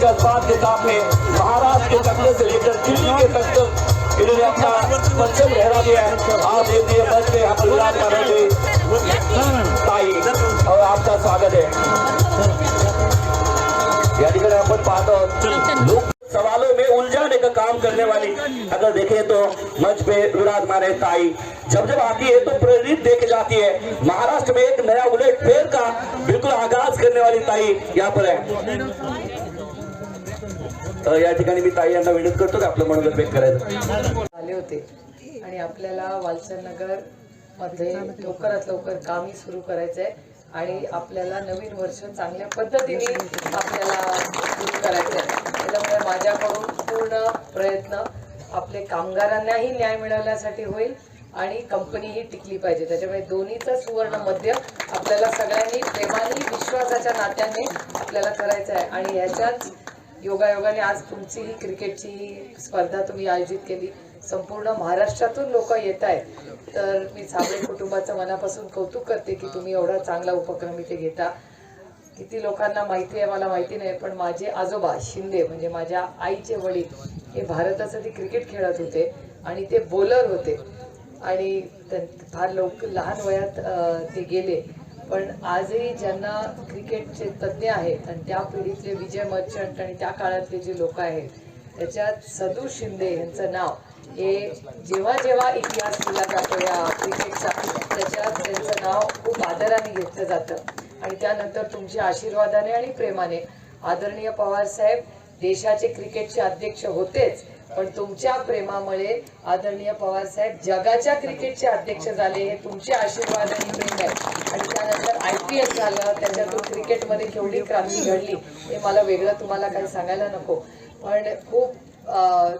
जज्बात के साथ में महाराष्ट्र के कब्जे से लेकर दिल्ली के तक तक इन्होंने अपना परचम लहरा दिया है। आप देखिए, मंच में यहाँ पर विराजमान होंगे ताई। और आपका स्वागत है। या ठिकाणी आपण पाहतो लोक सवालों में उलझाने का काम करने वाली, अगर देखें तो मंच पे विराजमान है ताई। जब जब आती है तो प्रेरित देके जाती है। महाराष्ट्र में एक नया उलट फेर का बिल्कुल आगाज़ करने वाली ताई यहाँ पर है। या ठिकाणी मी ताई यांना विनंत करतो की आपलं मनोगत व्यक्त करायचं. आले होते आणि आपल्याला वालचंद नगरमध्ये लवकरात लवकर कामही सुरू करायचंय आणि आपल्याला नवीन वर्ष चांगल्या पद्धतीने आपल्याला सुरू करायचं आहे त्याच्यामुळे माझ्याकडून पूर्ण प्रयत्न आपले कामगारांनाही न्याय मिळवण्यासाठी होईल आणि कंपनीही टिकली पाहिजे. त्याच्यामुळे दोन्हीचं सुवर्ण मध्य आपल्याला सगळ्यांनी प्रेमाने विश्वासाच्या नात्याने आपल्याला करायचं आहे आणि याच्याच योगायोगाने आज तुमची ही क्रिकेटची ही स्पर्धा तुम्ही आयोजित केली. संपूर्ण महाराष्ट्रातून लोक येत आहेत. तर मी साबळे कुटुंबाचं मनापासून कौतुक करते की तुम्ही एवढा चांगला उपक्रम इथे घेता. किती लोकांना माहिती आहे मला माहिती नाही पण माझे आजोबा शिंदे म्हणजे माझ्या आईचे वडील हे भारतासाठी क्रिकेट खेळत होते आणि ते बॉलर होते. आणि फार लोक लहान वयात ते गेले. पण आजही ज्यांना क्रिकेटचे तज्ज्ञ आहेत आणि त्या पिढीतले विजय मर्चंट आणि त्या काळातले जे लोक आहेत त्याच्यात सदू शिंदे यांचं नाव हे जेव्हा जेव्हा इतिहास दिला जातो या क्रिकेटचा त्याच्यात त्यांचं नाव खूप आदराने घेतलं जातं. आणि त्यानंतर तुमच्या आशीर्वादाने आणि प्रेमाने आदरणीय पवार साहेब देशाचे क्रिकेटचे अध्यक्ष होतेच पण तुमच्या प्रेमामुळे आदरणीय पवार साहेब जगाच्या क्रिकेटचे अध्यक्ष झाले हे तुमचे आशीर्वाद आणि प्रेम आहे. आणि त्यानंतर आय पी एल झालं त्याच्यातून क्रिकेटमध्ये केवढी क्रांती घडली हे मला वेगळं तुम्हाला काही सांगायला नको. पण खूप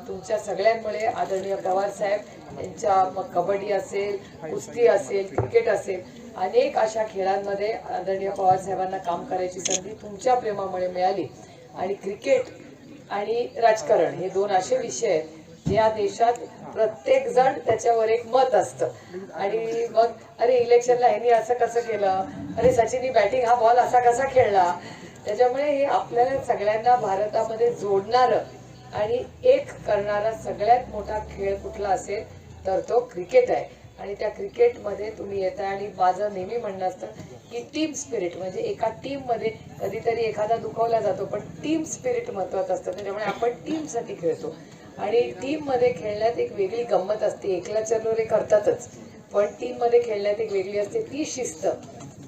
तुमच्या सगळ्यांमुळे आदरणीय पवार साहेब यांच्या मग कबड्डी असेल कुस्ती असेल क्रिकेट असेल अनेक अशा खेळांमध्ये आदरणीय पवार साहेबांना काम करायची संधी तुमच्या प्रेमामुळे मिळाली. आणि क्रिकेट आणि राजकारण हे दोन असे विषय आहेत. या देशात प्रत्येक जण त्याच्यावर एक मत असतं. आणि मग अरे इलेक्शनला ह्यानी असं कसं केलं? अरे सचिननी बॅटिंग हा बॉल असा कसा खेळला? त्याच्यामुळे हे आपल्याला सगळ्यांना भारतामध्ये जोडणारं आणि एक करणारा सगळ्यात मोठा खेळ कुठला असेल तर तो क्रिकेट आहे. आणि त्या क्रिकेटमध्ये तुम्ही येत आहे आणि माझं नेहमी म्हणणं असतं की टीम स्पिरिट म्हणजे एका टीममध्ये कधीतरी एखादा दुखवला जातो पण टीम स्पिरिट महत्वाचं असतं. त्याच्यामुळे आपण टीमसाठी खेळतो. आणि टीममध्ये खेळण्यात एक वेगळी गंमत असते. एकला चलोरे करतातच. पण टीममध्ये खेळण्यात एक वेगळी असते. ती शिस्त.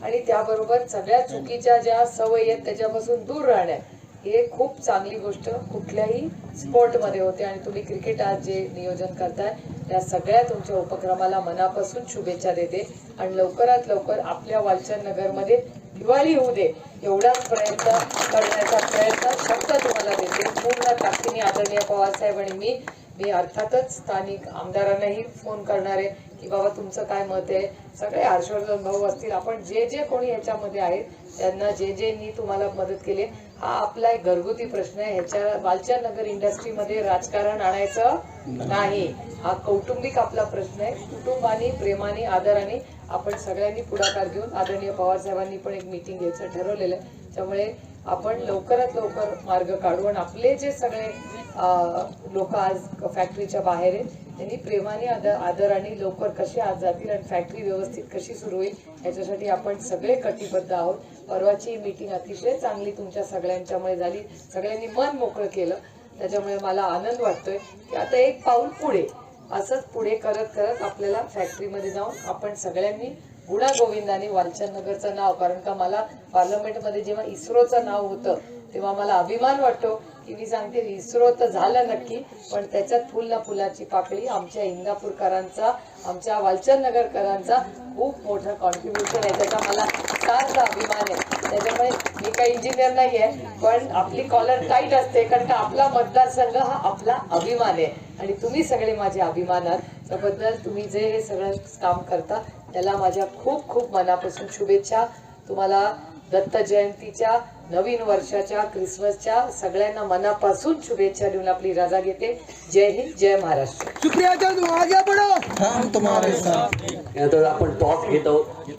आणि त्याबरोबर सगळ्या चुकीच्या ज्या सवयी आहेत त्याच्यापासून दूर राहण्या हे खूप चांगली गोष्ट. कुठल्याही स्पोर्टमध्ये होते आणि तुम्ही क्रिकेट आज जे नियोजन करताय त्या सगळ्या तुमच्या उपक्रमाला मनापासून शुभेच्छा देते. आणि लवकरात लवकर आपल्या वालचंद नगरमध्ये दिवाळी होऊ दे. एवढाच प्रयत्न करण्याचा प्रयत्न फक्त तुम्हाला देते. पूर्ण ताकदीने आदरणीय पवार साहेब आणि मी मी अर्थातच स्थानिक आमदारांनाही फोन करणार आहे की बाबा तुमचं काय मत आहे? सगळे हर्षवर्धन भाऊ असतील. आपण जे जे कोणी याच्यामध्ये आहेत त्यांना जे जे मी तुम्हाला मदत केली हा आपला एक घरगुती प्रश्न आहे. ह्याच्या बालचंद नगर इंडस्ट्रीमध्ये राजकारण आणायचं नाही. हा कौटुंबिक आपला प्रश्न आहे. कुटुंबाने प्रेमाने आदराने आपण सगळ्यांनी पुढाकार घेऊन आदरणीय पवारसाहेबांनी पण एक मीटिंग घ्यायचं ठरवलेलं आहे. त्यामुळे आपण लवकरात लवकर मार्ग काढू आणि आपले जे सगळे लोक आज फॅक्टरीच्या बाहेर आहेत त्यांनी प्रेमाने आदर आदराने लवकर कसे आज जातील आणि फॅक्टरी व्यवस्थित कशी सुरू होईल याच्यासाठी आपण सगळे कटिबद्ध आहोत. परवाची मीटिंग अतिशय चांगली तुमच्या सगळ्यांच्यामुळे झाली. सगळ्यांनी मन मोकळं केलं. त्याच्यामुळे मला आनंद वाटतोय की आता एक पाऊल पुढे. असंच पुढे करत करत आपल्याला फॅक्टरीमध्ये जाऊन आपण सगळ्यांनी गुणागोविंदाने वालचंद नगरचं नाव कारण का मला पार्लमेंटमध्ये जेव्हा इस्रोचं नाव होतं तेव्हा मला अभिमान वाटतो की मी सांगते इस्रो तर झालं नक्की पण त्याच्यात फुल ना फुलाची पाकळी आमच्या इंदापूरकरांचा आमच्या वालचंद नगरकरांचा खूप मोठं कॉन्ट्रीब्युशन आहे. त्याचा मला सार्थ अभिमान आहे. त्याच्यामुळे मी काही इंजिनियर नाही आहे पण आपली कॉलर टाईट असते कारण का आपला मतदारसंघ हा आपला अभिमान आहे. आणि तुम्ही सगळे माझे अभिमान आहात त्याबद्दल तुम्ही जे हे सगळं काम करता त्याला माझ्या खूप खूप मनापासून शुभेच्छा. तुम्हाला दत्त जयंतीच्या नवीन वर्षाच्या क्रिसमसच्या सगळ्यांना मनापासून शुभेच्छा देऊन आपली रजा घेते. जय हिंद जय महाराष्ट्र. शुक्रिया आपण टॉस घेत आहोत.